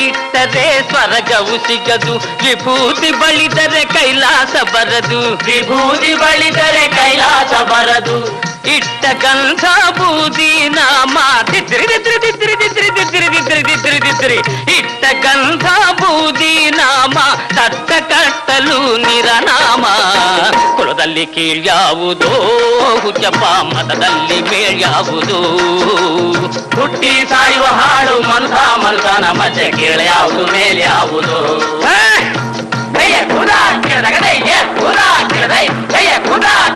ಇಟ್ಟರೆ ಸ್ವರ್ಗವು ಸಿಗದು ವಿಭೂತಿ ಬಳಿದರೆ ಕೈಲಾಸ ಬರದು ವಿಭೂತಿ ಬಳಿದರೆ ಕೈಲಾಸ ಬರದು ಇಟ್ಟ ಗಂಧ ಬೂದಿನ ಮಾತಿ ತಿರುಗಿ ತಿರುಗಿ ತಿರುಗಿ ತಿರುಗಿ ತಿರುಗಿ ತಿರುಗಿ ತಿರುಗಿ ತಿರಿ ಇಟ್ಟ ಗಂಧ ಬೂದಿನಾಮ ತಟ್ಟ ಕಟ್ಟಲು ನಿರನಾಮ ಕುಲದಲ್ಲಿ ಕೀಳ್ಯಾವುದೋ ಹುಚ್ಚಪ್ಪ ಮತದಲ್ಲಿ ಮೇಳ್ಯಾವುದೋ ಹುಟ್ಟಿ ಸಾಯುವ ಮನ್ಸ ಮಲ್ಸನ ನಮ್ಮ ಕೇಳಿ ಯಾವುದು ಮೇಲೆ ಯಾವುದು?